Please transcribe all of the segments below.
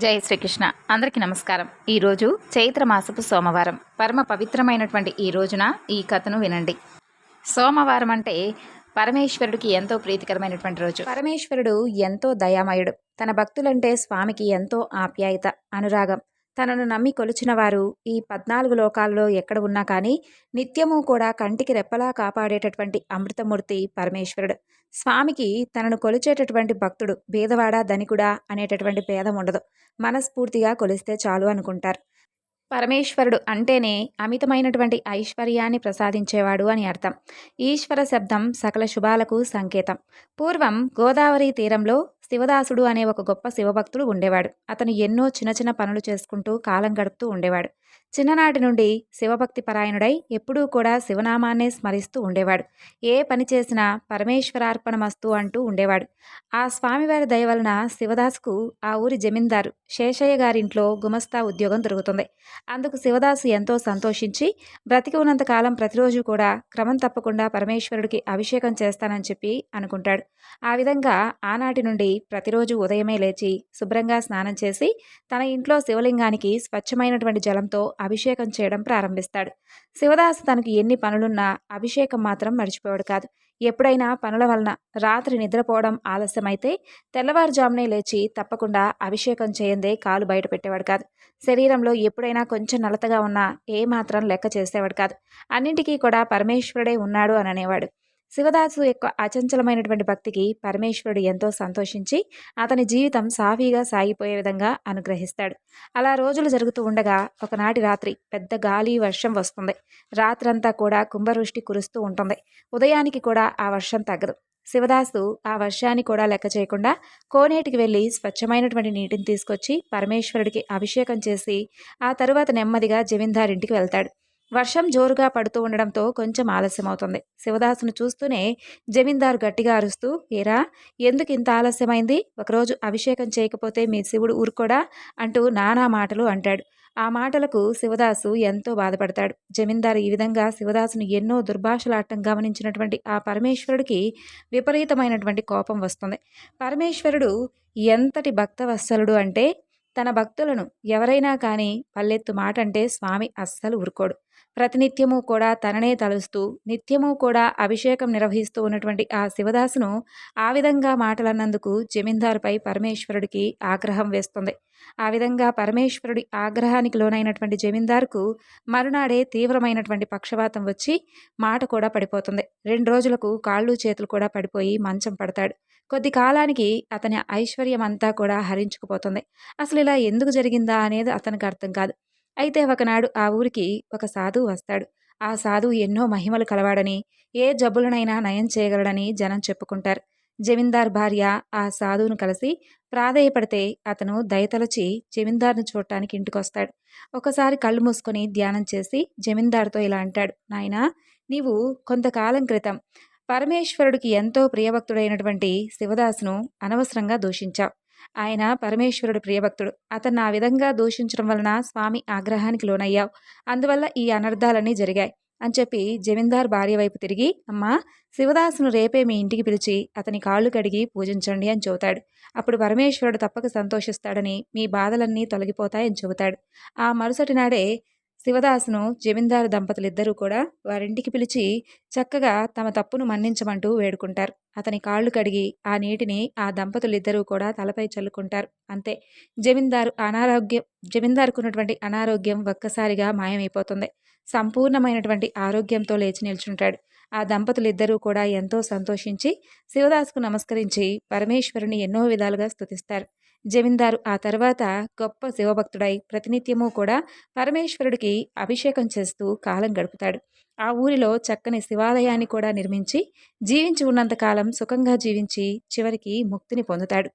జై శ్రీకృష్ణ. అందరికీ నమస్కారం. ఈరోజు చైత్ర మాసపు సోమవారం. పరమ పవిత్రమైనటువంటి ఈ రోజున ఈ కథను వినండి. సోమవారం అంటే పరమేశ్వరుడికి ఎంతో ప్రీతికరమైనటువంటి రోజు. పరమేశ్వరుడు ఎంతో దయామయుడు. తన భక్తులంటే స్వామికి ఎంతో ఆప్యాయత అనురాగం. తనను నమ్మి కొలిచిన వారు ఈ పద్నాలుగు లోకాల్లో ఎక్కడ ఉన్నా కానీ నిత్యము కూడా కంటికి రెప్పలా కాపాడేటటువంటి అమృతమూర్తి పరమేశ్వరుడు. స్వామికి తనను కొలిచేటటువంటి భక్తుడు భేదవాడా ధనికుడా అనేటటువంటి భేదం ఉండదు. మనస్ఫూర్తిగా కొలిస్తే చాలు అనుకుంటారు. పరమేశ్వరుడు అంటేనే అమితమైనటువంటి ఐశ్వర్యాన్ని ప్రసాదించేవాడు అని అర్థం. ఈశ్వర శబ్దం సకల శుభాలకు సంకేతం. పూర్వం గోదావరి తీరంలో శివదాసుడు అనే ఒక గొప్ప శివభక్తుడు ఉండేవాడు. అతను ఎన్నో చిన్న చిన్న పనులు చేసుకుంటూ కాలం గడుపుతూ ఉండేవాడు. చిన్ననాటి నుండి శివభక్తి పరాయణుడై ఎప్పుడూ కూడా శివనామాన్నే స్మరిస్తూ ఉండేవాడు. ఏ పని చేసినా పరమేశ్వరార్పణమస్తు అంటూ ఉండేవాడు. ఆ స్వామివారి దయ వలన శివదాసుకు ఆ ఊరి జమీందారు శేషయ్య గారింట్లో గుమస్తా ఉద్యోగం దొరుకుతుంది. అందుకు శివదాసు ఎంతో సంతోషించి బ్రతికి ఉన్నంతకాలం ప్రతిరోజు కూడా క్రమం తప్పకుండా పరమేశ్వరుడికి అభిషేకం చేస్తానని చెప్పి అనుకుంటాడు. ఆ విధంగా ఆనాటి నుండి ప్రతిరోజు ఉదయమే లేచి శుభ్రంగా స్నానం చేసి తన ఇంట్లో శివలింగానికి స్వచ్ఛమైనటువంటి జలంతో అభిషేకం చేయడం ప్రారంభిస్తాడు. శివదాసు తనకు ఎన్ని పనులున్నా అభిషేకం మాత్రం మర్చిపోయాడు కాదు. ఎప్పుడైనా పనుల వలన రాత్రి నిద్రపోవడం ఆలస్యమైతే తెల్లవారుజామునే లేచి తప్పకుండా అభిషేకం చేయందే కాలు బయట పెట్టేవాడు కాదు. శరీరంలో ఎప్పుడైనా కొంచెం నలతగా ఉన్నా ఏ మాత్రం లెక్క చేసేవాడు కాదు. అన్నింటికీ కూడా పరమేశ్వరుడే ఉన్నాడు అని అనేవాడు శివదాసు యొక్క అచంచలమైనటువంటి భక్తికి పరమేశ్వరుడు ఎంతో సంతోషించి అతని జీవితం సాఫీగా సాగిపోయే విధంగా అనుగ్రహిస్తాడు. అలా రోజులు జరుగుతూ ఉండగా ఒకనాటి రాత్రి పెద్ద గాలి వర్షం వస్తుంది. రాత్రంతా కూడా కుంభవృష్టి కురుస్తూ ఉంటుంది. ఉదయానికి కూడా ఆ వర్షం తగ్గదు. శివదాసు ఆ వర్షాన్ని కూడా లెక్క చేయకుండా కోనేటికి వెళ్ళి స్వచ్ఛమైనటువంటి నీటిని తీసుకొచ్చి పరమేశ్వరుడికి అభిషేకం చేసి ఆ తరువాత నెమ్మదిగా జమీందారింటికి వెళ్తాడు. వర్షం జోరుగా పడుతూ ఉండడంతో కొంచెం ఆలస్యమవుతుంది. శివదాసును చూస్తూనే జమీందారు గట్టిగా అరుస్తూ ఏరా ఎందుకు ఇంత ఆలస్యమైంది? ఒకరోజు అభిషేకం చేయకపోతే మీ శివుడు ఊరుకోడా? అంటూ నానా మాటలు అంటాడు. ఆ మాటలకు శివదాసు ఎంతో బాధపడతాడు. జమీందారు ఈ విధంగా శివదాసును ఎన్నో దుర్భాషలాటం గమనించినటువంటి ఆ పరమేశ్వరుడికి విపరీతమైనటువంటి కోపం వస్తుంది. పరమేశ్వరుడు ఎంతటి భక్తవత్సలుడు అంటే తన భక్తులను ఎవరైనా కానీ పల్లెత్తు మాట అంటే స్వామి అస్సలు ఊరుకోడు. ప్రతినిత్యము కూడా తననే తలుస్తూ నిత్యము కూడా అభిషేకం నిర్వహిస్తూ ఉన్నటువంటి ఆ శివదాసును ఆ విధంగా మాటలన్నందుకు జమీందారుపై పరమేశ్వరుడికి ఆగ్రహం వేస్తుంది. ఆ విధంగా పరమేశ్వరుడి ఆగ్రహానికి లోనైనటువంటి జమీందారుకు మరునాడే తీవ్రమైనటువంటి పక్షపాతం వచ్చి మాట కూడా పడిపోతుంది. రెండు రోజులకు కాళ్ళు చేతులు కూడా పడిపోయి మంచం పడతాడు. కొద్ది కాలానికి అతని ఐశ్వర్యం అంతా కూడా హరించుకుపోతుంది. అసలు ఇలా ఎందుకు జరిగిందా అనేది అతనికి అర్థం కాదు. అయితే ఒకనాడు ఆ ఊరికి ఒక సాధువు వస్తాడు. ఆ సాధువు ఎన్నో మహిమలు కలవాడని ఏ జబ్బులనైనా నయం చేయగలడని జనం చెప్పుకుంటారు. జమీందార్ భార్య ఆ సాధువును కలిసి ప్రాధేయపడితే అతను దయతలచి జమీందార్ను చూడటానికి ఇంటికొస్తాడు. ఒకసారి కళ్ళు మూసుకొని ధ్యానం చేసి జమీందార్తో ఇలా అంటాడు నాయనా నీవు కొంతకాలం క్రితం పరమేశ్వరుడికి ఎంతో ప్రియభక్తుడైనటువంటి శివదాసును అనవసరంగా దూషించావు. ఆయన పరమేశ్వరుడు ప్రియభక్తుడు. అతను ఆ విధంగా దూషించడం వలన స్వామి ఆగ్రహానికి లోనయ్యావు. అందువల్ల ఈ అనర్థాలన్నీ జరిగాయి అని చెప్పి జమీందార్ భార్య వైపు తిరిగి అమ్మా శివదాసును రేపే మీ ఇంటికి పిలిచి అతని కాళ్ళు కడిగి పూజించండి అని చెబుతాడు. అప్పుడు పరమేశ్వరుడు తప్పక సంతోషిస్తాడని మీ బాధలన్నీ తొలగిపోతాయని చెబుతాడు. ఆ మరుసటి నాడే శివదాసును జమీందారు దంపతులిద్దరూ కూడా వారింటికి పిలిచి చక్కగా తమ తప్పును మన్నించమంటూ వేడుకుంటారు. అతని కాళ్ళు కడిగి ఆ నీటిని ఆ దంపతులిద్దరూ కూడా తలపై చల్లుకుంటారు. అంతే. జమీందారు అనారోగ్యం జమీందారుకున్నటువంటి అనారోగ్యం ఒక్కసారిగా మాయమైపోతుంది. సంపూర్ణమైనటువంటి ఆరోగ్యంతో లేచి నిల్చుంటాడు. ఆ దంపతులిద్దరూ కూడా ఎంతో సంతోషించి శివదాసుకు నమస్కరించి పరమేశ్వరుని ఎన్నో విధాలుగా స్తుతిస్తారు. జమీందారు ఆ తర్వాత గొప్ప శివభక్తుడై ప్రతినిత్యము కూడా పరమేశ్వరుడికి అభిషేకం చేస్తూ కాలం గడుపుతాడు. ఆ ఊరిలో చక్కని శివాలయాన్ని కూడా నిర్మించి జీవించి ఉన్నంతకాలం సుఖంగా జీవించి చివరికి ముక్తిని పొందుతాడు.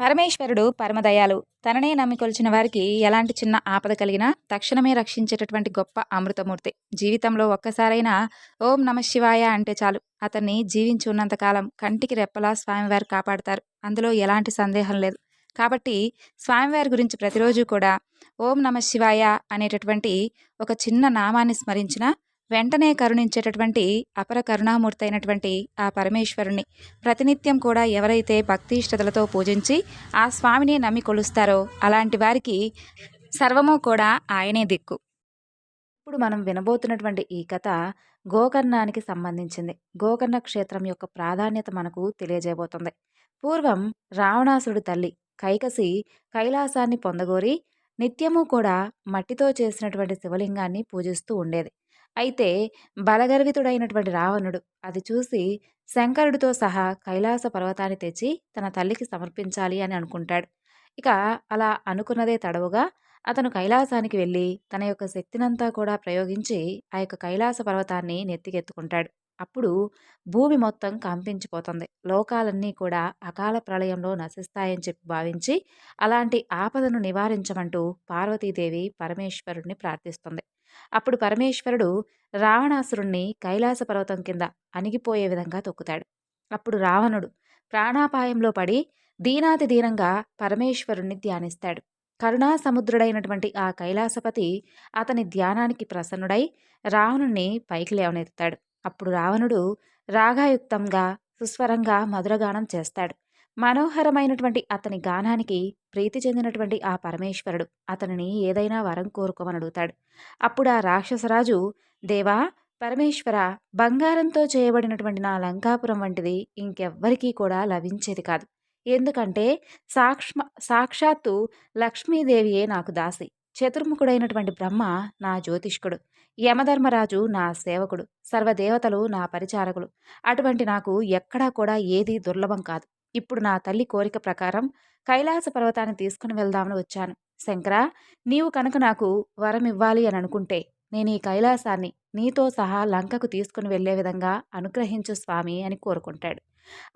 పరమేశ్వరుడు పరమదయాలు తననే నమ్మికొలిచిన వారికి ఎలాంటి చిన్న ఆపద కలిగినా తక్షణమే రక్షించేటటువంటి గొప్ప అమృతమూర్తి. జీవితంలో ఒక్కసారైనా ఓం నమ శివాయ అంటే చాలు. అతన్ని జీవించి ఉన్నంతకాలం కంటికి రెప్పలా స్వామివారు కాపాడతారు. అందులో ఎలాంటి సందేహం లేదు. కాబట్టి స్వామివారి గురించి ప్రతిరోజు కూడా ఓం నమ శివాయ అనేటటువంటి ఒక చిన్న నామాన్ని స్మరించిన వెంటనే కరుణించేటటువంటి అపర కరుణామూర్తి అయినటువంటి ఆ పరమేశ్వరుని ప్రతినిత్యం కూడా ఎవరైతే భక్తి ఇష్టతలతో పూజించి ఆ స్వామిని నమ్మి కొలుస్తారో అలాంటి వారికి సర్వము కూడా ఆయనే దిక్కు. ఇప్పుడు మనం వినబోతున్నటువంటి ఈ కథ గోకర్ణానికి సంబంధించింది. గోకర్ణ క్షేత్రం యొక్క ప్రాధాన్యత మనకు తెలియజేయబోతుంది. పూర్వం రావణాసుడి తల్లి కైకసి కైలాసాన్ని పొందగోరి నిత్యము కూడా మట్టితో చేసినటువంటి శివలింగాన్ని పూజిస్తూ ఉండేది. అయితే బలగర్వితుడైనటువంటి రావణుడు అది చూసి శంకరుడితో సహా కైలాస పర్వతాన్ని తెచ్చి తన తల్లికి సమర్పించాలి అని అనుకుంటాడు. ఇక అలా అనుకున్నదే తడవుగా అతను కైలాసానికి వెళ్ళి తన యొక్క శక్తినంతా కూడా ప్రయోగించి ఆ యొక్క కైలాస పర్వతాన్ని నెత్తికెత్తుకుంటాడు. అప్పుడు భూమి మొత్తం కంపించిపోతుంది. లోకాలన్నీ కూడా అకాల ప్రళయంలో నశిస్తాయని చెప్పి భావించి అలాంటి ఆపదను నివారించమంటూ పార్వతీదేవి పరమేశ్వరుణ్ణి ప్రార్థిస్తుంది. అప్పుడు పరమేశ్వరుడు రావణాసురుణ్ణి కైలాస పర్వతం కింద అణిగిపోయే విధంగా తొక్కుతాడు. అప్పుడు రావణుడు ప్రాణాపాయంలో పడి దీనాతి దీనంగా పరమేశ్వరుణ్ణి ధ్యానిస్తాడు. కరుణా సముద్రుడైనటువంటి ఆ కైలాసపతి అతని ధ్యానానికి ప్రసన్నుడై రావణుణ్ణి పైకి లేవనెత్తాడు అప్పుడు రావణుడు రాగాయుక్తంగా సుస్వరంగా మధురగానం చేస్తాడు. మనోహరమైనటువంటి అతని గానానికి ప్రీతి చెందినటువంటి ఆ పరమేశ్వరుడు అతనిని ఏదైనా వరం కోరుకోమని అడుగుతాడు అప్పుడు ఆ రాక్షసరాజు దేవా పరమేశ్వర బంగారంతో చేయబడినటువంటి నా లంకాపురం వంటిది ఇంకెవ్వరికీ కూడా లభించేది కాదు. ఎందుకంటే సాక్ష్మ సాక్షాత్తు లక్ష్మీదేవియే నాకు దాసి. చతుర్ముఖుడైనటువంటి బ్రహ్మ నా జ్యోతిష్కుడు. యమధర్మరాజు నా సేవకుడు సర్వదేవతలు నా పరిచారకులు. అటువంటి నాకు ఎక్కడా కూడా ఏదీ దుర్లభం కాదు. ఇప్పుడు నా తల్లి కోరిక ప్రకారం కైలాస పర్వతాన్ని తీసుకుని వెళ్దామని వచ్చాను. శంకర నీవు కనుక నాకు వరం ఇవ్వాలి అని అనుకుంటే నేను ఈ కైలాసాన్ని నీతో సహా లంకకు తీసుకుని వెళ్ళే విధంగా అనుగ్రహించు స్వామి అని కోరుకుంటాడు.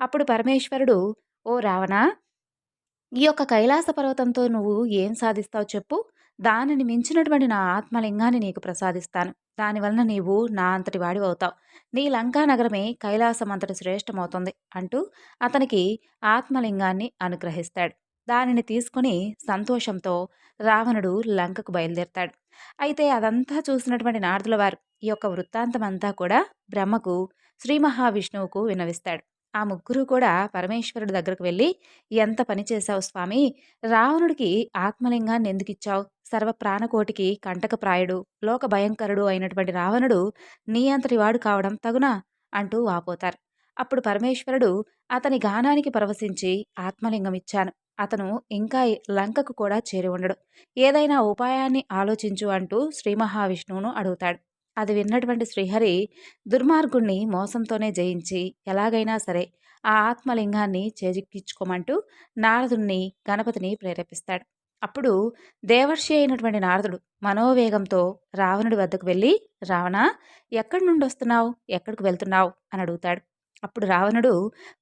అప్పుడు పరమేశ్వరుడు ఓ రావణ ఈ యొక్క కైలాస పర్వతంతో నువ్వు ఏం సాధిస్తావు చెప్పు. దానిని మించినటువంటి నా ఆత్మలింగాన్ని నీకు ప్రసాదిస్తాను. దానివలన నీవు నా అంతటి వాడి అవుతావు. నీ లంకా నగరమే కైలాసం అంతటి శ్రేష్టమవుతుంది అంటూ అతనికి ఆత్మలింగాన్ని అనుగ్రహిస్తాడు. దానిని తీసుకుని సంతోషంతో రావణుడు లంకకు బయలుదేరతాడు. అయితే అదంతా చూసినటువంటి నారదుల వారు ఈ యొక్క వృత్తాంతమంతా కూడా బ్రహ్మకు శ్రీ మహావిష్ణువుకు వినవిస్తాడు ఆ ముగ్గురు కూడా పరమేశ్వరుడి దగ్గరకు వెళ్ళి ఎంత పని చేశావు స్వామి? రావణుడికి ఆత్మలింగాన్ని ఎందుకు ఇచ్చావు సర్వ ప్రాణకోటికి కంటకప్రాయుడు లోక భయంకరుడు అయినటువంటి రావణుడు నీ అంతటి వాడు కావడం తగునా? అంటూ వాపోతారు. అప్పుడు పరమేశ్వరుడు అతని గానానికి పరవశించి ఆత్మలింగం ఇచ్చాను. అతను ఇంకా లంకకు కూడా చేరి ఉండడు. ఏదైనా ఉపాయాన్ని ఆలోచించు అంటూ శ్రీ మహావిష్ణువును అడుగుతాడు. అది విన్నటువంటి శ్రీహరి దుర్మార్గుణ్ణి మోసంతోనే జయించి ఎలాగైనా సరే ఆ ఆత్మలింగాన్ని చేజిక్కించుకోమంటూ నారదుణ్ణి గణపతిని ప్రేరేపిస్తాడు. అప్పుడు దేవర్షి అయినటువంటి నారదుడు మనోవేగంతో రావణుడి వద్దకు వెళ్ళి రావణ ఎక్కడి నుండి వస్తున్నావు? ఎక్కడికి వెళ్తున్నావు? అని అడుగుతాడు. అప్పుడు రావణుడు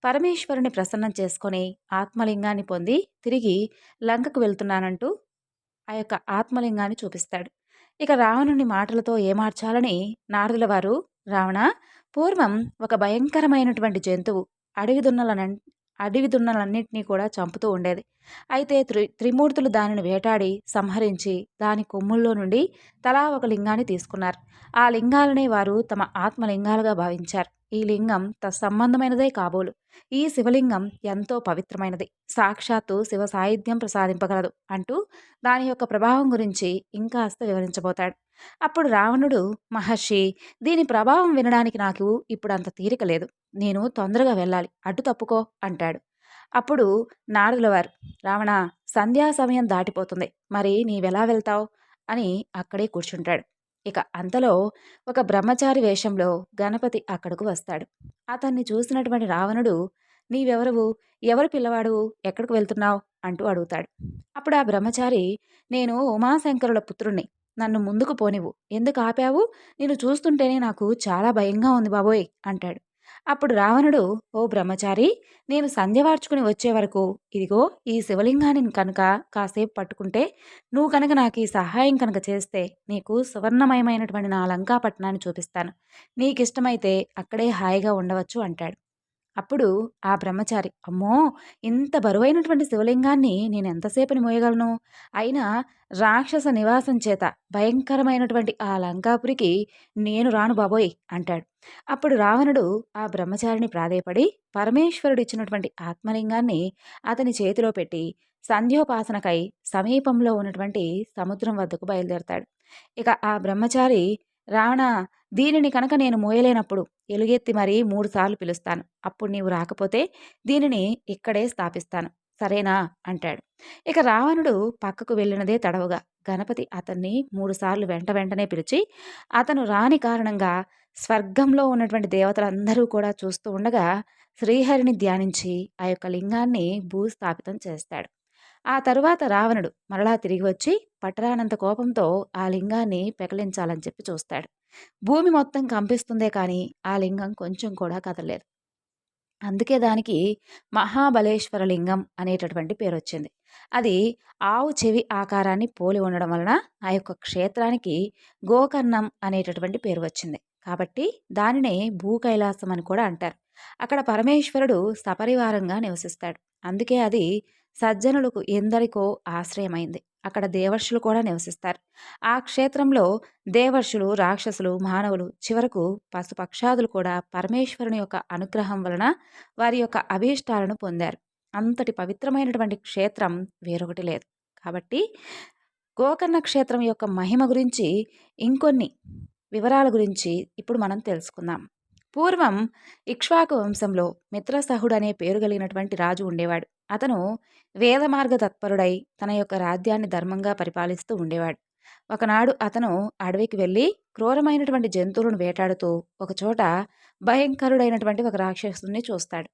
పరమేశ్వరుని ప్రసన్నం చేసుకొని ఆత్మలింగాన్ని పొంది తిరిగి లంకకు వెళ్తున్నానంటూ ఆ యొక్క ఆత్మలింగాన్ని చూపిస్తాడు. ఇక రావణుని మాటలతో ఏమార్చాలని నారదుల వారు రావణ పూర్వం ఒక భయంకరమైనటువంటి జంతువు అడవి దున్నలన అడవి దున్నలన్నింటినీ కూడా చంపుతూ ఉండేది. అయితే త్రి త్రిమూర్తులు దానిని వేటాడి సంహరించి దాని కొమ్ముల్లో నుండి తలా ఒక లింగాన్ని తీసుకున్నారు. ఆ లింగాలనే వారు తమ ఆత్మలింగాలుగా భావించారు. ఈ లింగం తత్సంబంధమైనదే కాబోలు. ఈ శివలింగం ఎంతో పవిత్రమైనది. సాక్షాత్తు శివ సాహిత్యం ప్రసాదింపగలదు అంటూ దాని యొక్క ప్రభావం గురించి ఇంకాస్త వివరించబోతాడు. అప్పుడు రావణుడు మహర్షి దీని ప్రభావం వినడానికి నాకు ఇప్పుడు అంత తీరిక లేదు. నేను తొందరగా వెళ్ళాలి. అడ్డు తప్పుకో అంటాడు. అప్పుడు నారదుల వారు రావణ సంధ్యా సమయం దాటిపోతుంది. మరి నీవెలా వెళ్తావు? అని అక్కడే కూర్చుంటాడు. ఇక అంతలో ఒక బ్రహ్మచారి వేషంలో గణపతి అక్కడకు వస్తాడు. అతన్ని చూసినటువంటి రావణుడు నీవెవరువు? ఎవరు పిల్లవాడు? ఎక్కడికి వెళ్తున్నావు? అంటూ అడుగుతాడు. అప్పుడు ఆ బ్రహ్మచారి నేను ఉమాశంకరుల పుత్రుణ్ణి. నన్ను ముందుకు పోనివు ఎందుకు ఆపావు? నేను చూస్తుంటేనే నాకు చాలా భయంగా ఉంది బాబోయ్ అంటాడు. అప్పుడు రావణుడు ఓ బ్రహ్మచారి నేను సంధ్యవార్చుకుని వచ్చే వరకు ఇదిగో ఈ శివలింగాన్ని కనుక కాసేపు పట్టుకుంటే నువ్వు కనుక నాకు ఈ సహాయం కనుక చేస్తే నీకు సువర్ణమయమైనటువంటి నా లంకాపట్నాన్ని చూపిస్తాను. నీకిష్టమైతే అక్కడే హాయిగా ఉండవచ్చు అంటాడు. అప్పుడు ఆ బ్రహ్మచారి అమ్మో! ఇంత బరువైనటువంటి శివలింగాన్ని నేను ఎంతసేపని మోయగలను? అయినా రాక్షస నివాసం చేత భయంకరమైనటువంటి ఆ లంకాపురికి నేను రాను బాబోయ్ అంటాడు. అప్పుడు రావణుడు ఆ బ్రహ్మచారిని ప్రాధేయపడి పరమేశ్వరుడు ఇచ్చినటువంటి ఆత్మలింగాన్ని అతని చేతిలో పెట్టి సంధ్యోపాసనకై సమీపంలో ఉన్నటువంటి సముద్రం వద్దకు బయలుదేరతాడు. ఇక ఆ బ్రహ్మచారి రావణ! దీనిని కనుక నేను మోయలేనప్పుడు ఎలుగెత్తి మరీ మూడుసార్లు పిలుస్తాను. అప్పుడు నీవు రాకపోతే దీనిని ఇక్కడే స్థాపిస్తాను. సరేనా? అంటాడు. ఇక రావణుడు పక్కకు వెళ్ళినదే తడవుగా గణపతి అతన్ని మూడుసార్లు వెంట వెంటనే పిలిచి అతను రాని కారణంగా స్వర్గంలో ఉన్నటువంటి దేవతలందరూ కూడా చూస్తూ ఉండగా శ్రీహరిని ధ్యానించి ఆ యొక్క లింగాన్ని భూస్థాపితం చేస్తాడు. ఆ తరువాత రావణుడు మరలా తిరిగి వచ్చి పట్టరానంత కోపంతో ఆ లింగాన్ని పెకలించాలని చెప్పి చూస్తాడు. భూమి మొత్తం కంపిస్తుందే కానీ ఆ లింగం కొంచెం కూడా కదలలేదు. అందుకే దానికి మహాబలేశ్వర లింగం అనేటటువంటి పేరు వచ్చింది అది ఆవు చెవి ఆకారాన్ని పోలి ఉండడం వలన ఆ యొక్క క్షేత్రానికి గోకర్ణం అనేటటువంటి పేరు వచ్చింది. కాబట్టి దానినే భూ కైలాసం అని కూడా అంటారు. అక్కడ పరమేశ్వరుడు సపరివారంగా నివసిస్తాడు. అందుకే అది సజ్జనులకు ఎందరికో ఆశ్రయమైంది. అక్కడ దేవర్షులు కూడా నివసిస్తారు. ఆ క్షేత్రంలో దేవర్షులు రాక్షసులు మానవులు చివరకు పశుపక్షాదులు కూడా పరమేశ్వరుని యొక్క అనుగ్రహం వలన వారి యొక్క అభీష్టాలను పొందారు. అంతటి పవిత్రమైనటువంటి క్షేత్రం వేరొకటి లేదు. కాబట్టి గోకర్ణ క్షేత్రం యొక్క మహిమ గురించి ఇంకొన్ని వివరాల గురించి ఇప్పుడు మనం తెలుసుకుందాం. పూర్వం ఇక్ష్వాకు వంశంలో మిత్రసహుడు అనే పేరు కలిగినటువంటి రాజు ఉండేవాడు. అతను వేదమార్గ తత్పరుడై తన యొక్క రాజ్యాన్ని ధర్మంగా పరిపాలిస్తూ ఉండేవాడు. ఒకనాడు అతను అడవికి వెళ్ళి క్రూరమైనటువంటి జంతువులను వేటాడుతూ ఒకచోట భయంకరుడైనటువంటి ఒక రాక్షసుని చూస్తాడు.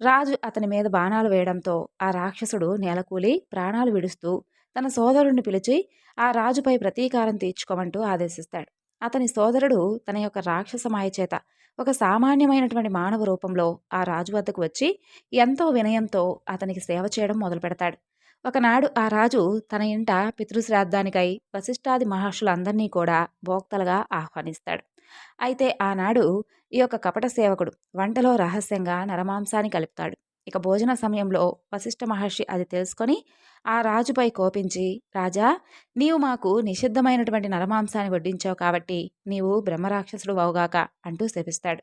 రాజు అతని మీద బాణాలు వేయడంతో ఆ రాక్షసుడు నేలకూలి ప్రాణాలు విడుస్తూ తన సోదరుడిని పిలిచి ఆ రాజుపై ప్రతీకారం తీర్చుకోమంటూ ఆదేశిస్తాడు. అతని సోదరుడు తన యొక్క రాక్షస మాయ చేత ఒక సామాన్యమైనటువంటి మానవ రూపంలో ఆ రాజు వద్దకు వచ్చి ఎంతో వినయంతో అతనికి సేవ చేయడం మొదలు పెడతాడు. ఒకనాడు ఆ రాజు తన ఇంట పితృశ్రాద్ధానికై వశిష్ఠాది మహర్షులందరినీ కూడా భోక్తలుగా ఆహ్వానిస్తాడు. అయితే ఆనాడు ఈ యొక్క కపట సేవకుడు వంటలో రహస్యంగా నరమాంసాన్ని కలుపుతాడు. ఇక భోజన సమయంలో వశిష్ఠ మహర్షి అది తెలుసుకొని ఆ రాజుపై కోపించి రాజా నీవు మాకు నిషిద్ధమైనటువంటి నరమాంసాన్ని వడ్డించావు కాబట్టి నీవు బ్రహ్మరాక్షసుడు అవుగాక అంటూ శపిస్తాడు.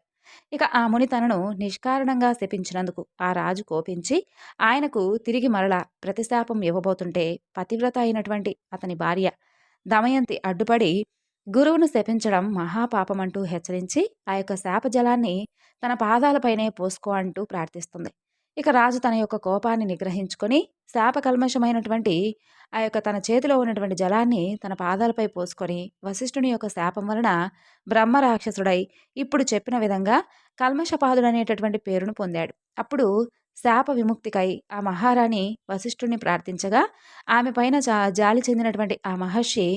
ఇక ఆ ముని తనను నిష్కారణంగా శపించినందుకు ఆ రాజు కోపించి ఆయనకు తిరిగి మరల ప్రతిశాపం ఇవ్వబోతుంటే పతివ్రత అయినటువంటి అతని భార్య దమయంతి అడ్డుపడి గురువును శపించడం మహాపాపమంటూ హెచ్చరించి ఆ యొక్క శాపజలాన్ని తన పాదాలపైనే పోసుకో అంటూ ప్రార్థిస్తుంది. ఇక రాజు తన యొక్క కోపాన్ని నిగ్రహించుకొని శాపకల్మషమైనటువంటి ఆ యొక్క తన చేతిలో ఉన్నటువంటి జలాన్ని తన పాదాలపై పోసుకొని వశిష్ఠుని యొక్క శాపం వలన బ్రహ్మరాక్షసుడై ఇప్పుడు చెప్పిన విధంగా కల్మషపాదుడనేటటువంటి పేరును పొందాడు. అప్పుడు శాప విముక్తికై ఆ మహారాణి వశిష్ఠుని ప్రార్థించగా ఆమె పైన జాలి చెందినటువంటి ఆ మహర్షి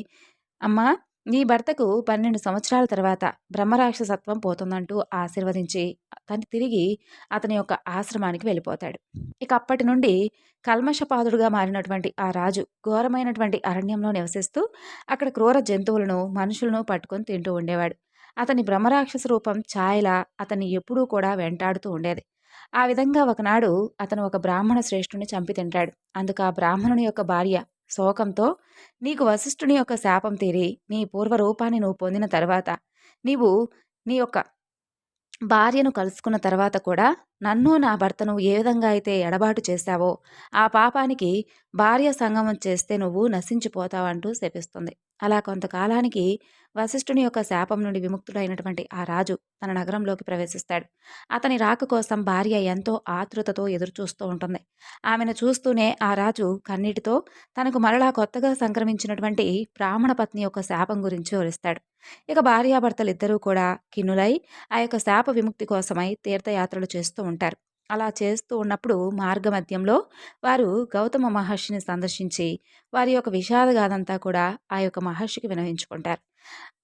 అమ్మా నీ భర్తకు పన్నెండు సంవత్సరాల తర్వాత బ్రహ్మరాక్షసత్వం పోతుందంటూ ఆశీర్వదించి తను తిరిగి అతని యొక్క ఆశ్రమానికి వెళ్ళిపోతాడు. ఇక అప్పటి నుండి కల్మషపాదుడుగా మారినటువంటి ఆ రాజు ఘోరమైనటువంటి అరణ్యంలో నివసిస్తూ అక్కడ క్రూర జంతువులను మనుషులను పట్టుకొని తింటూ ఉండేవాడు. అతని బ్రహ్మరాక్షస రూపం ఛాయలా అతన్ని ఎప్పుడూ కూడా వెంటాడుతూ ఉండేది. ఆ విధంగా ఒకనాడు అతను ఒక బ్రాహ్మణ శ్రేష్ఠుని చంపి తింటాడు. అందుకు ఆ బ్రాహ్మణుని యొక్క భార్య శోకంతో నీకు వశిష్ఠుని యొక్క శాపం తీరి నీ పూర్వరూపాన్ని నువ్వు పొందిన తర్వాత నీవు నీ యొక్క భార్యను కలుసుకున్న తర్వాత కూడా నన్ను నా భర్తను ఏ విధంగా అయితే ఎడబాటు చేశావో ఆ పాపానికి భార్య సంగమం చేస్తే నువ్వు నశించిపోతావంటూ శపిస్తుంది. అలా కొంతకాలానికి వశిష్ఠుని యొక్క శాపం నుండి విముక్తుడైనటువంటి ఆ రాజు తన నగరంలోకి ప్రవేశిస్తాడు. అతని రాక కోసం భార్య ఎంతో ఆతృతతో ఎదురుచూస్తూ ఉంటుంది. ఆమెను చూస్తూనే ఆ రాజు కన్నీటితో తనకు మరలా కొత్తగా సంక్రమించినటువంటి బ్రాహ్మణ పత్ని యొక్క శాపం గురించి వివరిస్తాడు. ఇక భార్యాభర్తలిద్దరూ కూడా కిన్నులై ఆ యొక్క శాప విముక్తి కోసమై తీర్థయాత్రలు చేస్తూ ఉంటారు. అలా చేస్తూ ఉన్నప్పుడు మార్గమధ్యంలో వారు గౌతమ మహర్షిని సందర్శించి వారి యొక్క విషాదగాదంతా కూడా ఆ యొక్క మహర్షికి వినవించుకుంటారు.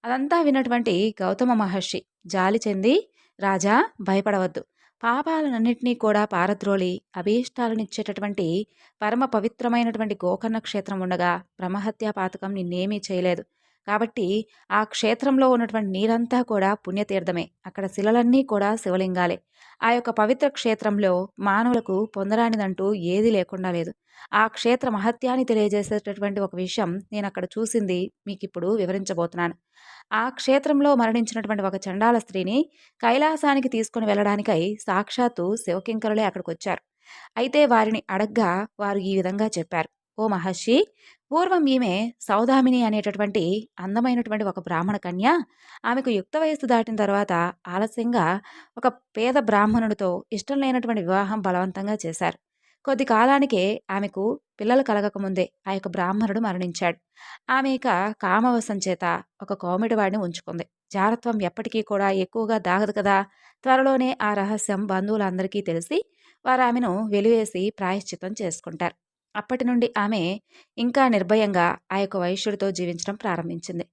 అదంతా విన్నటువంటి గౌతమ మహర్షి. జాలి చెంది రాజా భయపడవద్దు. పాపాలన్నింటినీ కూడా పారద్రోలి అభీష్టాలనిచ్చేటటువంటి పరమ పవిత్రమైనటువంటి గోకర్ణ క్షేత్రం ఉండగా బ్రహ్మహత్యా పాతకం నిన్నేమీ చేయలేదు. కాబట్టి ఆ క్షేత్రంలో ఉన్నటువంటి నీరంతా కూడా పుణ్యతీర్థమే. అక్కడ శిలలన్నీ కూడా శివలింగాలే. ఆ యొక్క పవిత్ర క్షేత్రంలో మానవులకు పొందరానిదంటూ ఏదీ లేకుండా లేదు. ఆ క్షేత్ర మహత్యాన్ని తెలియజేసేటటువంటి ఒక విషయం నేను అక్కడ చూసింది మీకు ఇప్పుడు వివరించబోతున్నాను. ఆ క్షేత్రంలో మరణించినటువంటి ఒక చండాల స్త్రీని కైలాసానికి తీసుకుని వెళ్ళడానికై సాక్షాత్తు శివకింకరులే అక్కడికి వచ్చారు అయితే వారిని అడగ్గా వారు ఈ విధంగా చెప్పారు. ఓ మహర్షి పూర్వం ఈమె సౌదామిని అనేటటువంటి అందమైనటువంటి ఒక బ్రాహ్మణ కన్య. ఆమెకు యుక్త వయస్సు దాటిన తర్వాత ఆలస్యంగా ఒక పేద బ్రాహ్మణుడితో ఇష్టం లేనటువంటి వివాహం బలవంతంగా చేశారు. కొద్ది కాలానికే ఆమెకు పిల్లలు కలగకముందే ఆ యొక్క బ్రాహ్మణుడు మరణించాడు. ఆమె ఇక కామవశం చేత ఒక కోమిడివాడిని ఉంచుకుంది. జారత్వం ఎప్పటికీ కూడా ఎక్కువగా దాగదు కదా? త్వరలోనే ఆ రహస్యం బంధువులందరికీ తెలిసి వారు ఆమెను వెలివేసి ప్రాయశ్చితం చేసుకుంటారు. అప్పటి నుండి ఆమె ఇంకా నిర్భయంగా ఆ యొక్క వైశ్యుడితో జీవించడం ప్రారంభించింది.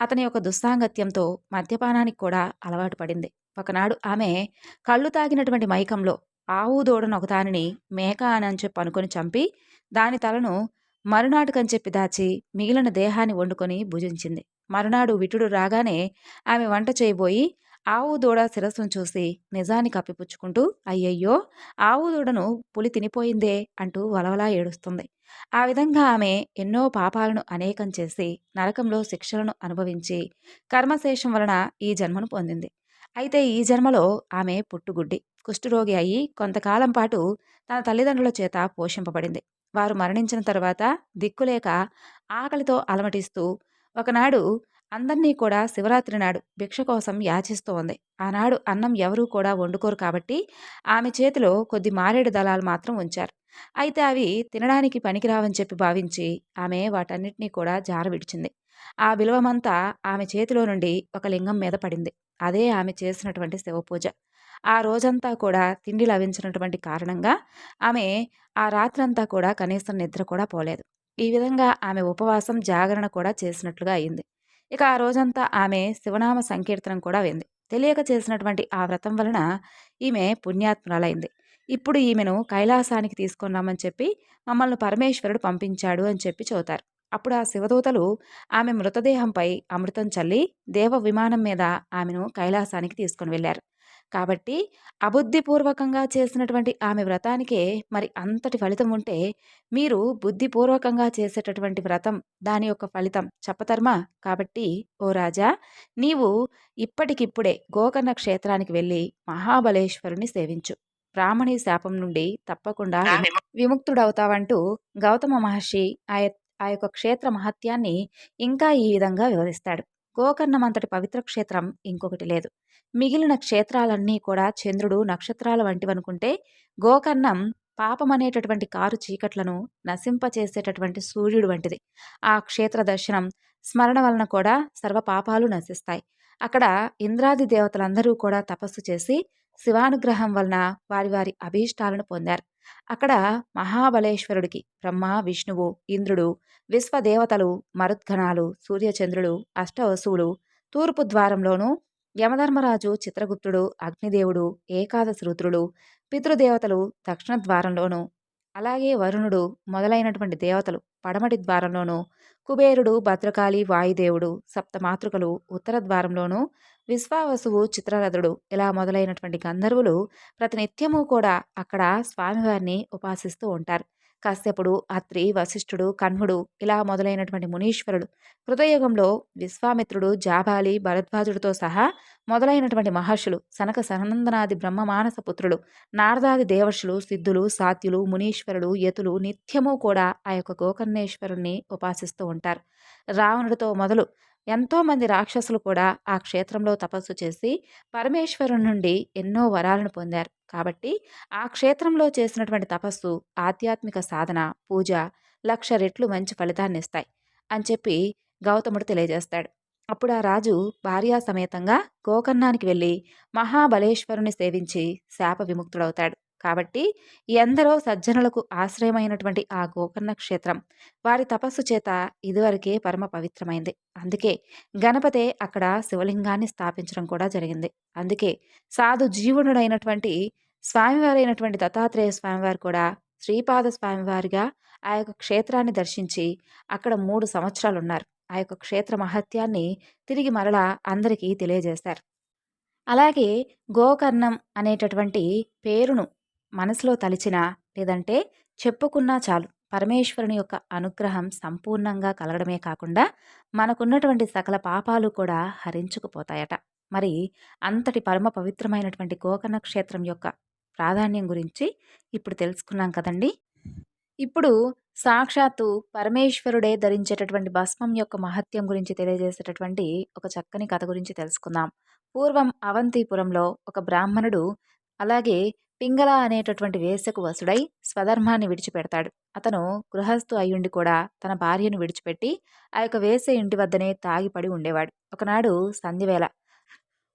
అతని యొక్క దుస్సాంగత్యంతో మద్యపానానికి కూడా అలవాటు పడింది. ఒకనాడు ఆమె కళ్ళు తాగినటువంటి మైకంలో ఆవు దూడను ఒకదానిని మేక అని చెప్పి అనుకుని చంపి దాని తలను మరునాటుకని చెప్పి దాచి మిగిలిన దేహాన్ని వండుకొని భుజించింది. మరునాడు విటుడు రాగానే ఆమె వంట చేయబోయి ఆవు దూడ శిరస్సును చూసి నిజాన్ని కప్పిపుచ్చుకుంటూ అయ్యయ్యో ఆవు దూడను పులి తినిపోయిందే అంటూ వలవలా ఏడుస్తుంది. ఆ విధంగా ఆమె ఎన్నో పాపాలను అనేకం చేసి నరకంలో శిక్షలను అనుభవించి కర్మశేషం వలన ఈ జన్మను పొందింది. అయితే ఈ జన్మలో ఆమె పుట్టుగుడ్డి కుష్ఠరోగి అయి కొంతకాలం పాటు తన తల్లిదండ్రుల చేత పోషింపబడింది. వారు మరణించిన తర్వాత దిక్కులేక ఆకలితో అలమటిస్తూ ఒకనాడు అందర్నీ కూడా శివరాత్రి నాడు భిక్ష కోసం యాచిస్తూ ఉంది. ఆనాడు అన్నం ఎవరూ కూడా వండుకోరు కాబట్టి ఆమె చేతిలో కొద్ది మారేడు దళాలు మాత్రం ఉంచారు. అయితే అవి తినడానికి పనికిరావని చెప్పి భావించి ఆమె వాటన్నిటినీ కూడా జార విడిచింది. ఆ విలువమంతా ఆమె చేతిలో నుండి ఒక లింగం మీద పడింది. అదే ఆమె చేసినటువంటి శివపూజ. ఆ రోజంతా కూడా తిండి లభించినటువంటి కారణంగా ఆమె ఆ రాత్రంతా కూడా కనీసం నిద్ర కూడా పోలేదు. ఈ విధంగా ఆమె ఉపవాసం జాగరణ కూడా చేసినట్లుగా అయింది. ఇక ఆ రోజంతా ఆమె శివనామ సంకీర్తనం కూడా వింది. తెలియక చేసినటువంటి ఆ వ్రతం వలన ఈమె పుణ్యాత్మరాలైంది. ఇప్పుడు ఈమెను కైలాసానికి తీసుకున్నామని చెప్పి మమ్మల్ని పరమేశ్వరుడు పంపించాడు అని చెప్పి చదువుతారు అప్పుడు ఆ శివదూతలు ఆమె మృతదేహంపై అమృతం చల్లి దేవ విమానం మీద ఆమెను కైలాసానికి తీసుకుని వెళ్ళారు. కాబట్టి అబుద్ధిపూర్వకంగా చేసినటువంటి ఆమె వ్రతానికే మరి అంతటి ఫలితం ఉంటే మీరు బుద్ధిపూర్వకంగా చేసేటటువంటి వ్రతం దాని యొక్క ఫలితం చెప్పతర్మా? కాబట్టి ఓ రాజా నీవు ఇప్పటికిప్పుడే గోకర్ణ క్షేత్రానికి వెళ్ళి మహాబలేశ్వరుని సేవించు. బ్రాహ్మణి శాపం నుండి తప్పకుండా విముక్తుడవుతావంటూ గౌతమ మహర్షి ఆ ఆ యొక్క క్షేత్ర మహత్యాన్ని ఇంకా ఈ విధంగా వివరిస్తాడు. గోకర్ణం అంతటి పవిత్ర క్షేత్రం ఇంకొకటి లేదు. మిగిలిన క్షేత్రాలన్నీ కూడా చంద్రుడు నక్షత్రాల వంటివనుకుంటే గోకర్ణం పాపమనేటటువంటి కారు చీకట్లను నశింపచేసేటటువంటి సూర్యుడు వంటిది. ఆ క్షేత్ర దర్శనం స్మరణ వలన కూడా సర్వ పాపాలు నశిస్తాయి. అక్కడ ఇంద్రాది దేవతలందరూ కూడా తపస్సు చేసి శివానుగ్రహం వలన వారి వారి అభీష్టాలను పొందారు. అక్కడ మహాబలేశ్వరుడికి బ్రహ్మ విష్ణువు ఇంద్రుడు విశ్వదేవతలు మరుద్గణాలు సూర్యచంద్రుడు అష్టవసువులు తూర్పు ద్వారంలోనూ యమధర్మరాజు చిత్రగుప్తుడు అగ్నిదేవుడు ఏకాదశి రుద్రుడు పితృదేవతలు దక్షిణ ద్వారంలోనూ అలాగే వరుణుడు మొదలైనటువంటి దేవతలు పడమటి ద్వారంలోనూ కుబేరుడు భద్రకాళి వాయుదేవుడు సప్తమాతృకలు ఉత్తర ద్వారంలోనూ విశ్వావసువు చిత్రరథుడు. ఇలా మొదలైనటువంటి గంధర్వులు ప్రతినిత్యము కూడా అక్కడ స్వామివారిని ఉపాసిస్తూ ఉంటారు. కశ్యపుడు అత్రి వశిష్ఠుడు కన్హుడు ఇలా మొదలైనటువంటి మునీశ్వరుడు. కృతయుగంలో విశ్వామిత్రుడు జాబాలి భరద్వాజుడితో సహా మొదలైనటువంటి మహర్షులు సనక సనందనాది బ్రహ్మమానస పుత్రులు నారదాది దేవర్షులు సిద్ధులు సాత్యులు మునీశ్వరుడు యతులు నిత్యము కూడా ఆ యొక్క గోకర్ణేశ్వరుణ్ణి ఉపాసిస్తూ ఉంటారు. రావణుడితో మొదలు ఎంతోమంది రాక్షసులు కూడా ఆ క్షేత్రంలో తపస్సు చేసి పరమేశ్వరుని నుండి ఎన్నో వరాలను పొందారు. కాబట్టి ఆ క్షేత్రంలో చేసినటువంటి తపస్సు ఆధ్యాత్మిక సాధన పూజ లక్ష రెట్లు మంచి ఫలితాన్ని ఇస్తాయి అని చెప్పి గౌతముడు తెలియజేస్తాడు. అప్పుడు ఆ రాజు భార్యా సమేతంగా గోకర్ణానికి వెళ్ళి మహాబలేశ్వరుని సేవించి శాప విముక్తుడవుతాడు. కాబట్టి ఎందరో సజ్జనులకు ఆశ్రయమైనటువంటి ఆ గోకర్ణ క్షేత్రం వారి తపస్సు చేత ఇదివరకే పరమ పవిత్రమైంది. అందుకే గణపతే అక్కడ శివలింగాన్ని స్థాపించడం కూడా జరిగింది. అందుకే సాధు జీవునుడైనటువంటి స్వామివారైనటువంటి దత్తాత్రేయ స్వామివారు కూడా శ్రీపాద స్వామివారిగా ఆ యొక్క క్షేత్రాన్ని దర్శించి అక్కడ మూడు సంవత్సరాలు ఉన్నారు ఆ యొక్క క్షేత్ర మహత్యాన్ని తిరిగి మరలా అందరికీ తెలియజేశారు. అలాగే గోకర్ణం అనేటటువంటి పేరును మనసులో తలిచినా లేదంటే చెప్పుకున్నా చాలు. పరమేశ్వరుని యొక్క అనుగ్రహం సంపూర్ణంగా కలగడమే కాకుండా మనకున్నటువంటి సకల పాపాలు కూడా హరించుకుపోతాయట. మరి అంతటి పరమ పవిత్రమైనటువంటి గోకర్ణ క్షేత్రం యొక్క ప్రాధాన్యం గురించి ఇప్పుడు తెలుసుకున్నాం కదండి. ఇప్పుడు సాక్షాత్తు పరమేశ్వరుడే ధరించేటటువంటి భస్మం యొక్క మహత్యం గురించి తెలియజేసేటటువంటి ఒక చక్కని కథ గురించి తెలుసుకుందాం. పూర్వం అవంతిపురంలో ఒక బ్రాహ్మణుడు అలాగే పింగళ అనేటటువంటి వేసకు వసుడై స్వధర్మాన్ని విడిచిపెడతాడు. అతను గృహస్థు అయ్యుండి కూడా తన భార్యను విడిచిపెట్టి ఆ యొక్క వేసే ఇంటి వద్దనే తాగిపడి ఉండేవాడు. ఒకనాడు సంధివేళ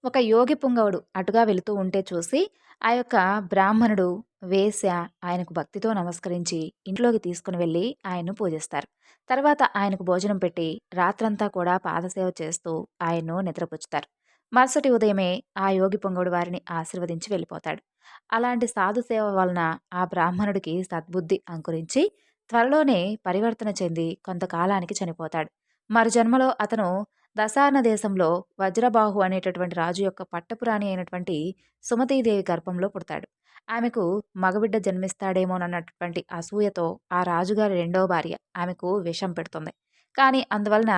ఒక యోగి పుంగవుడు అటుగా వెళుతూ ఉంటే చూసి ఆ యొక్క బ్రాహ్మణుడు వేశ్య ఆయనకు భక్తితో నమస్కరించి ఇంట్లోకి తీసుకుని వెళ్ళి ఆయన్ను పూజిస్తారు. తర్వాత ఆయనకు భోజనం పెట్టి రాత్రంతా కూడా పాదసేవ చేస్తూ ఆయన్ను నిద్రపుచ్చుతారు. మరుసటి ఉదయమే ఆ యోగి పొంగవుడు వారిని ఆశీర్వదించి వెళ్ళిపోతాడు. అలాంటి సాధు సేవ వలన ఆ బ్రాహ్మణుడికి సద్బుద్ధి అంకురించి త్వరలోనే పరివర్తన చెంది కొంతకాలానికి చనిపోతాడు. మరు జన్మలో అతను దశార్ణ దేశంలో వజ్రబాహు అనేటటువంటి రాజు యొక్క పట్టపురాణి అయినటువంటి సుమతీదేవి గర్భంలో పుడతాడు. ఆమెకు మగబిడ్డ జన్మిస్తాడేమోనన్నటువంటి అసూయతో ఆ రాజుగారి రెండవ భార్య ఆమెకు విషం పెడుతుంది. కానీ అందువలన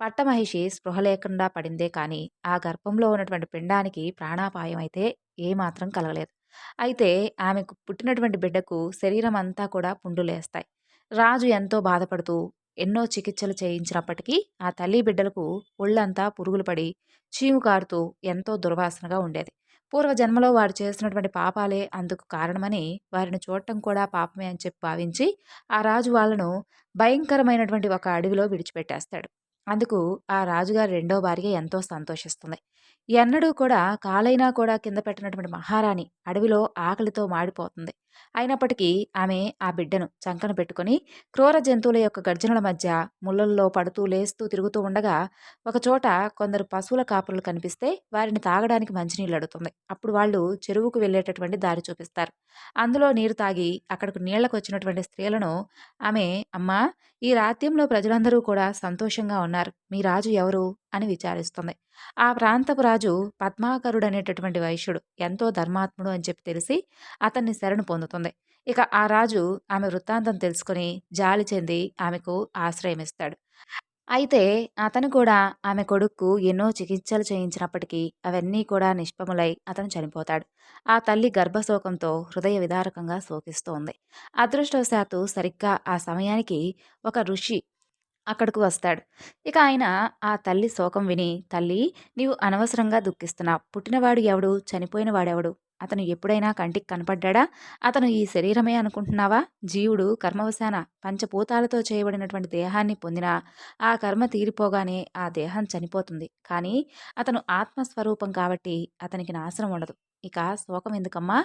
పట్టమహిషి స్పృహ లేకుండా పడిందే కానీ ఆ గర్భంలో ఉన్నటువంటి పిండానికి ప్రాణాపాయం అయితే ఏమాత్రం కలగలేదు. అయితే ఆమెకు పుట్టినటువంటి బిడ్డకు శరీరం అంతా కూడా పుండులేస్తాయి. రాజు ఎంతో బాధపడుతూ ఎన్నో చికిత్సలు చేయించినప్పటికీ ఆ తల్లి బిడ్డలకు ఒళ్ళంతా పురుగులు పడి చీము కారుతూ ఎంతో దుర్వాసనగా ఉండేది. పూర్వజన్మలో వారు చేసినటువంటి పాపాలే అందుకు కారణమని వారిని చూడటం కూడా పాపమే అని చెప్పి భావించి ఆ రాజు వాళ్ళను భయంకరమైనటువంటి ఒక అడవిలో విడిచిపెట్టేస్తాడు. అందుకు ఆ రాజుగారి రెండో భార్య ఎంతో సంతోషిస్తుంది. ఎన్నడూ కూడా కాలైనా కూడా కింద పెట్టినటువంటి మహారాణి అడవిలో ఆకలితో మాడిపోతుంది. అయినప్పటికీ ఆమె ఆ బిడ్డను చంకన పెట్టుకుని క్రూర జంతువుల యొక్క గర్జనల మధ్య ముళ్ళల్లో పడుతూ లేస్తూ తిరుగుతూ ఉండగా ఒకచోట కొందరు పశువుల కాపరులు కనిపిస్తే వారిని తాగడానికి మంచినీళ్ళు అడుగుతుంది. అప్పుడు వాళ్ళు చెరువుకు వెళ్ళేటటువంటి దారి చూపిస్తారు. అందులో నీరు తాగి అక్కడికి నీళ్ళకు వచ్చినటువంటి స్త్రీలను ఆమె అమ్మా ఈ రాత్యంలో ప్రజలందరూ కూడా సంతోషంగా ఉన్నారు. మీ రాజు ఎవరు? అని విచారిస్తుంది. ఆ ప్రాంతపు రాజు పద్మాకరుడు అనేటటువంటి వైశ్యుడు ఎంతో ధర్మాత్ముడు అని చెప్పి తెలిసి అతన్ని శరణు పొందుతుంది. ఇక ఆ రాజు ఆమె వృత్తాంతం తెలుసుకుని జాలి చెంది ఆమెకు ఆశ్రయమిస్తాడు అయితే అతను కూడా ఆమె కొడుక్కు ఎన్నో చికిత్సలు చేయించినప్పటికీ అవన్నీ కూడా నిష్పములై అతను చనిపోతాడు. ఆ తల్లి గర్భశోకంతో హృదయ విదారకంగా శోకిస్తోంది. అదృష్టవశాత్తు సరిగ్గా ఆ సమయానికి ఒక ఋషి అక్కడకు వస్తాడు. ఇక ఆయన ఆ తల్లి శోకం విని తల్లి నీవు అనవసరంగా దుఃఖిస్తున్నావు. పుట్టినవాడు ఎవడు? చనిపోయిన వాడెవడు అతను ఎప్పుడైనా కంటికి కనపడ్డా అతను ఈ శరీరమే అనుకుంటున్నావా? జీవుడు కర్మవశాన పంచభూతాలతో చేయబడినటువంటి దేహాన్ని పొందిన ఆ కర్మ తీరిపోగానే ఆ దేహం చనిపోతుంది. కానీ అతను ఆత్మస్వరూపం కాబట్టి అతనికి నాశనం ఉండదు. ఇక శోకం ఎందుకమ్మా?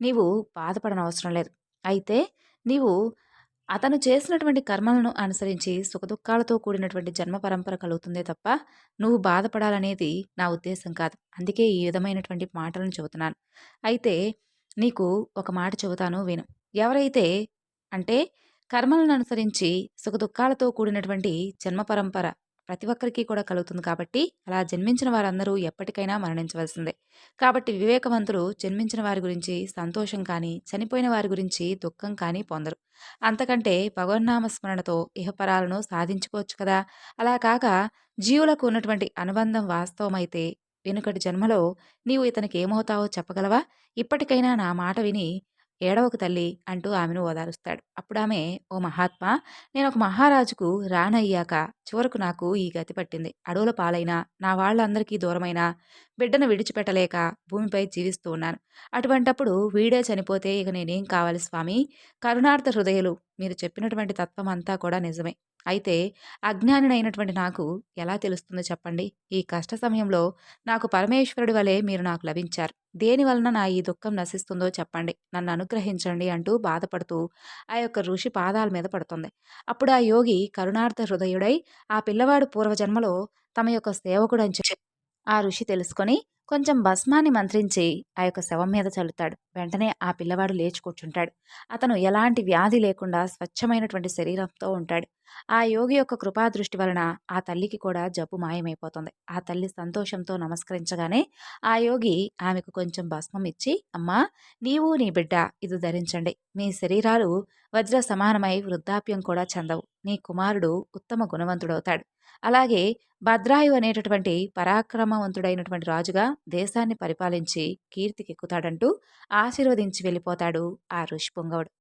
నీవు బాధపడనవసరం లేదు. అయితే నీవు అతను చేసినటువంటి కర్మలను అనుసరించి సుఖదుఖాలతో కూడినటువంటి జన్మ పరంపర కలుగుతుందే తప్ప నువ్వు బాధపడాలనేది నా ఉద్దేశం కాదు. అందుకే ఈ విధమైనటువంటి మాటలను చెబుతున్నాను. అయితే నీకు ఒక మాట చెబుతాను విను. ఎవరైతే అంటే కర్మలను అనుసరించి సుఖదుఖాలతో కూడినటువంటి జన్మ పరంపర ప్రతి ఒక్కరికి కూడా కలుగుతుంది కాబట్టి అలా జన్మించిన వారందరూ ఎప్పటికైనా మరణించవలసిందే. కాబట్టి వివేకవంతులు జన్మించిన వారి గురించి సంతోషం కానీ చనిపోయిన వారి గురించి దుఃఖం కానీ పొందరు. అంతకంటే భగవన్నామ స్మరణతో ఇహపరాలను సాధించుకోవచ్చు కదా? అలా కాక జీవులకు ఉన్నటువంటి అనుబంధం వాస్తవమైతే వెనుకటి జన్మలో నీవు ఇతనికి ఏమవుతావో చెప్పగలవా? ఇప్పటికైనా నా మాట విని ఏడవకు తల్లి అంటూ ఆమెను ఓదారుస్తాడు. అప్పుడు ఆమె ఓ మహాత్మా నేను ఒక మహారాజుకు రానయ్యాక చివరకు నాకు ఈ గతి పట్టింది. అడవుల పాలైనా నా వాళ్ళందరికీ దూరమైన బిడ్డను విడిచిపెట్టలేక భూమిపై జీవిస్తూ ఉన్నాను. అటువంటప్పుడు వీడే చనిపోతే ఇక నేనేం కావాలి స్వామి? కరుణార్థ హృదయులు మీరు చెప్పినటువంటి తత్వం అంతా కూడా నిజమే. అయితే అజ్ఞానినైనటువంటి నాకు ఎలా తెలుస్తుందో చెప్పండి? ఈ కష్ట సమయంలో నాకు పరమేశ్వరుడి వలె మీరు నాకు లభించారు. దేని వలన నా ఈ దుఃఖం నశిస్తుందో చెప్పండి. నన్ను అనుగ్రహించండి అంటూ బాధపడుతూ ఆ యొక్క ఋషి పాదాల మీద పడుతుంది. అప్పుడు ఆ యోగి కరుణార్థ హృదయుడై ఆ పిల్లవాడు పూర్వజన్మలో తమ యొక్క సేవకుడు అని చెప్పి ఆ ఋషి తెలుసుకొని కొంచెం భస్మాన్ని మంత్రించి ఆ యొక్క శవం మీద చల్లుతాడు. వెంటనే ఆ పిల్లవాడు లేచి కూర్చుంటాడు. అతను ఎలాంటి వ్యాధి లేకుండా స్వచ్ఛమైనటువంటి శరీరంతో ఉంటాడు. ఆ యోగి యొక్క కృపాదృష్టి వలన ఆ తల్లికి కూడా జబ్బు మాయమైపోతుంది. ఆ తల్లి సంతోషంతో నమస్కరించగానే ఆ యోగి ఆమెకు కొంచెం భస్మం ఇచ్చి అమ్మా నీవు నీ బిడ్డ ఇది ధరించండి. మీ శరీరాలు వజ్ర సమానమై వృద్ధాప్యం కూడా చెందవు. నీ కుమారుడు ఉత్తమ గుణవంతుడవుతాడు. అలాగే భద్రాయు అనేటటువంటి పరాక్రమవంతుడైనటువంటి రాజుగా దేశాన్ని పరిపాలించి కీర్తికెక్కుతాడంటూ ఆశీర్వదించి వెళ్ళిపోతాడు ఆ ఋషిపుంగవుడు